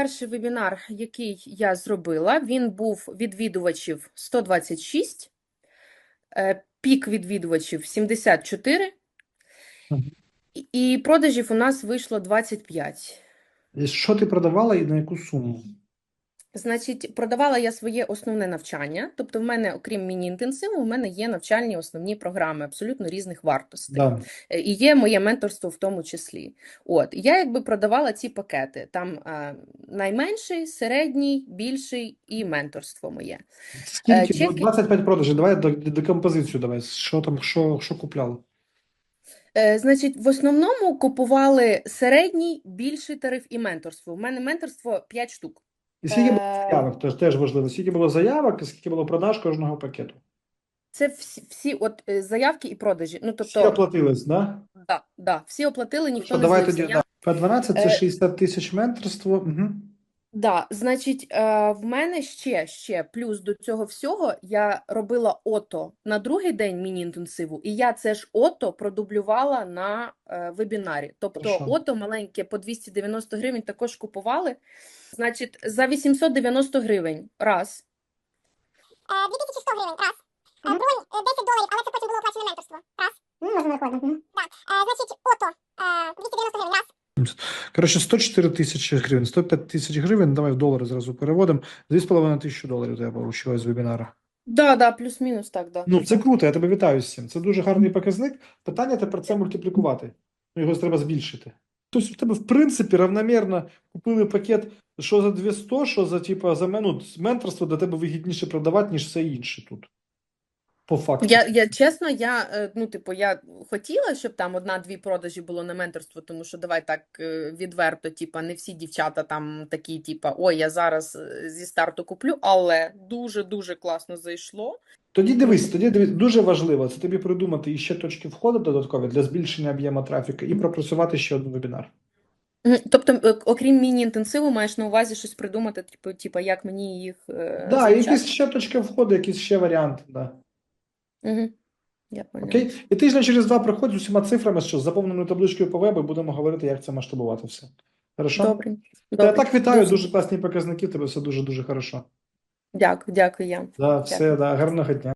перший вебінар, який я зробила, він був відвідувачів 126, е, пік відвідувачів 74, і- і продажів у нас вийшло 25. Що ти продавала і на яку суму? Значить, продавала я своє основне навчання, тобто в мене, окрім міні-інтенсиву, в мене є навчальні основні програми абсолютно різних вартостей. Да. Е, І є моє менторство в тому числі. От, я якби продавала ці пакети. Там е, найменший, середній, більший і менторство моє. Скільки? чеки- Ну, 25 продажів. Давай до- декомпозицію давай. Що там, що, що купляла? Е, значить, в основному купували середній, більший тариф і менторство. У мене менторство 5 штук. І скільки було Е, заявок? Теж, теж важливо. Скільки було заявок і скільки було продаж кожного пакету? Це всі, всі от, е, заявки і продажі. Ну, Всі тобто, оплатились, да? да, да, всі оплатили, ніхто Що, не давай злився. тоді, Я- да. П12 це Е, 60 тисяч менторство. Угу. Да, значить, е, в мене ще, ще плюс до цього всього я робила ото на другий день міні-інтенсиву, і я це ж ото продублювала на е, вебінарі. Тобто Хорошо. ото маленьке по 290 гривень також купували. Значить, за 890 гривень раз. Е, 2100 гривень, раз. Е, Бронь е, 10 доларів, але це потім було оплачене менторство. Раз. Можна виходити. Так. Е, Значить, ото е, 290 гривень, раз. Коротше, 104 тисячі гривень, 105 тисяч гривень, давай в долари зразу переводимо. 2,5 тисячі доларів тебе вийшло з вебінара. Да, да, плюс-мінус, так, да. Ну, це круто, я тебе вітаю з цим. Це дуже гарний показник. Питання тепер це мультиплікувати. Ну, Його треба збільшити. Тобто в тебе, в принципі, равномірно купили пакет, що за 200, що за, типа, за ну, менторство для тебе вигідніше продавати, ніж все інше тут. По факту. Я, я чесно, я е, ну, типу, я хотіла, щоб там одна-дві продажі було на менторство, тому що давай так е, відверто, типа, не всі дівчата там такі, типа, ой, я зараз е, зі старту куплю, але дуже дуже класно зайшло. Тоді дивись, тоді дивись, дуже важливо це тобі придумати іще точки входу додаткові для збільшення об'єму трафіку і пропрацювати ще один вебінар. Тобто, окрім міні-інтенсиву, маєш на увазі щось придумати, типу, типа, як мені їх е, Да, якісь ще точки входу, якісь ще варіанти. Да. Угу. Я. Окей? І тижня через два приходь з усіма цифрами, що з заповненою табличкою по вебу, і будемо говорити, як це масштабувати все. Хорошо? Добре. Я так вітаю, Дуже- дуже класні показники, тебе все дуже-дуже хорошо. Дякую, дякую, я. Да, все, Дякую. да, гарного дня.